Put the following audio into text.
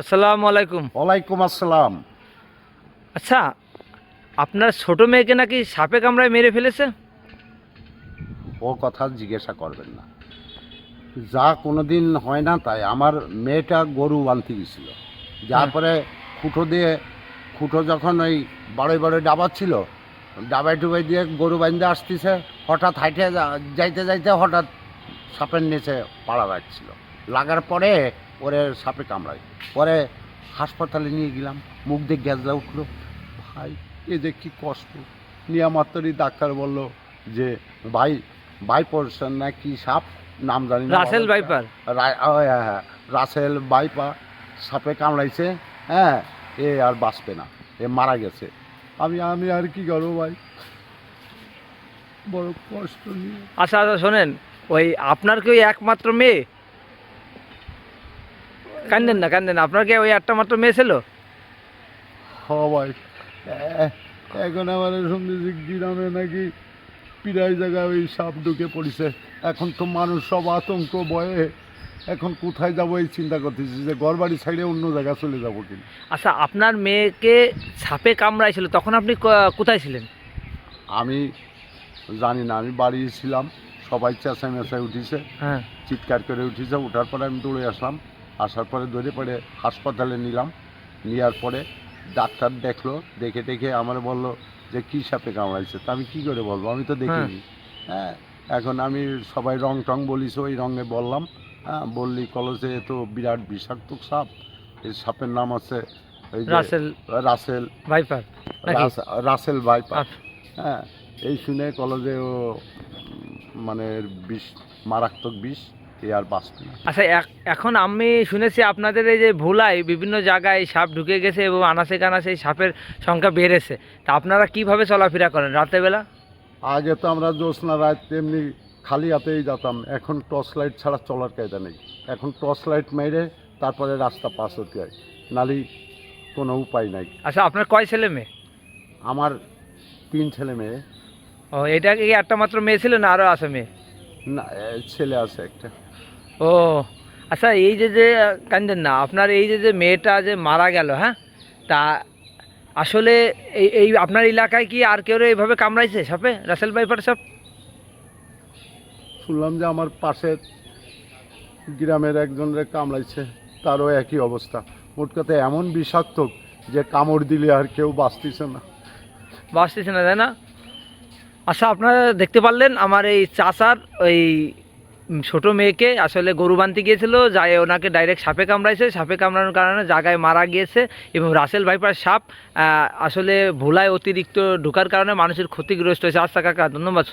আসসালামু আলাইকুম। ওয়ালাইকুম আসসালাম। আচ্ছা আপনার ছোট মেয়েকে নাকি সাপে কামড়ায় মেরে ফেলেছে? ও কথা জিজ্ঞাসা করবেন না। যা কোনোদিন হয় না তাই আমার মেয়েটা গরু বানতে গেছিল। যার হ্যাঁ। পরে খুঁটো দিয়ে খুঁটো যখন ওই বারোই বারোই ডাবাচ্ছিল ডাবাই টুবাই দিয়ে গরু বাঁধতে আসতেছে হঠাৎ হাইটে যাইতে যাইতে হঠাৎ সাপের নিচে পাড়া রাখছিল লাগার পরে ওরে সাপে কামড়ায়। পরে হাসপাতালে নিয়ে গেলাম মুখ দিয়ে গ্যাসলা উঠল। ভাই এ যে কি কষ্ট। নিয়ে মাত্রই ডাক্তার বলল যে ভাই পড়ছেন না কি সাপ? নাম জানি না রাসেল বাইপার? হ্যাঁ, হ্যাঁ, রাসেল বাইপা সাপে কামড়াইছে হ্যাঁ এ আর বাঁচবে না এ মারা গেছে। আমি আমি আর কি করব ভাই? বড় কষ্ট নিয়ে। আচ্ছা আচ্ছা শোনেন ওই আপনার কি ওই একমাত্র মেয়ে? কান্দেন না কান্দেন না। আপনার কি ওই একটা মাত্র মেয়ে ছিল? হ ভাই। এখন আমার শুনতেছি গ্রামে নাকি প্রায় জায়গায় ওই সাপ ঢুকে পড়েছে। এখন তো মানুষ সব আতঙ্ক ভয়ে। এখন কোথায় যাব এই চিন্তা করতেছি যে ঘর বাড়ি সাইডে অন্য জায়গায় চলে যাব কিনা আচ্ছা আপনার মেয়েকে সাপে কামড়াইছিল তখন আপনি কোথায় ছিলেন? আমি জানি না আমি বাড়ি ছিলাম সবাই চেঁচাই মেঁচাই উঠিছে হ্যাঁ। চিৎকার করে উঠিছে ওঠার পরে আমি দৌড়ে আসলাম। আসার পরে ধরে পরে হাসপাতালে নিলাম। নেওয়ার পরে ডাক্তার দেখল দেখে দেখে আমার বলল যে কী সাপে কামড়াইছে? তা আমি কী করে বলব? আমি তো দেখিনি। হ্যাঁ এখন আমি সবাই রং টং বলিস ওই রঙে বললাম। হ্যাঁ বললি কলেজে তো বিরাট বিষাক্ত সাপ এই সাপের নাম আছে ওই Russell Russell. Viper Russell viper আচ্ছা। হ্যাঁ এই শুনে কলেজে ও মানে বিষ মারাত্মক বিষ এ আর বাঁচবে না। আচ্ছা এক- এখন আমি শুনেছি আপনাদের এই যে ভোলায় বিভিন্ন জায়গায় সাপ ঢুকে গেছে এবং আনাসে কানাসে সাপের সংখ্যা বেড়েছে। তা আপনারা কীভাবে চলাফেরা করেন রাতেরবেলা আগে তো আমরা জ্যোৎস্না রাত তেমনি খালি হাতেই যেতাম এখন টর্চ লাইট ছাড়া চলার কায়দা নেই। এখন টর্চ লাইট মেরে তারপরে রাস্তা পাস হতে হয় নালি কোনো উপায় নাই। আচ্ছা আপনার কয় ছেলে মেয়ে? আমার তিন ছেলে মেয়ে। ও এটা কি একটা মাত্র মেয়ে ছিল না আরও আছে মেয়ে? না ছেলে আছে একটা। ও আচ্ছা এই যে যে কান্দেন না আপনার এই যে যে মেয়েটা যে মারা গেল হ্যাঁ? তা আসলে এই এই আপনার এলাকায় কি আর কেউ এইভাবে কামড়াইছে সাপে? রাসেল ভাইপার সাপ শুনলাম যে আমার পাশের গ্রামের একজনের কামড়াইছে তারও একই অবস্থা। মোট কথা এমন বিষাক্ত যে কামড় দিলে আর কেউ বাঁচতেছে না। বাঁচতেছে না তাই না? আচ্ছা আপনারা দেখতে পারলেন আমার এই চাচার ওই ছোট মেয়েকে আসলে গরু বানতে গিয়েছিল, যায় ওনাকে ডাইরেক্ট সাপে কামড়াইছে। সাপে কামড়ানোর কারণে জায়গায় মারা গিয়েছে এবং রাসেল ভাইপার সাপ আসলে ভোলায় অতিরিক্ত ঢোকার কারণে মানুষের ক্ষতিগ্রস্ত হয়েছে। আচ্ছা কাকা, ধন্যবাদ।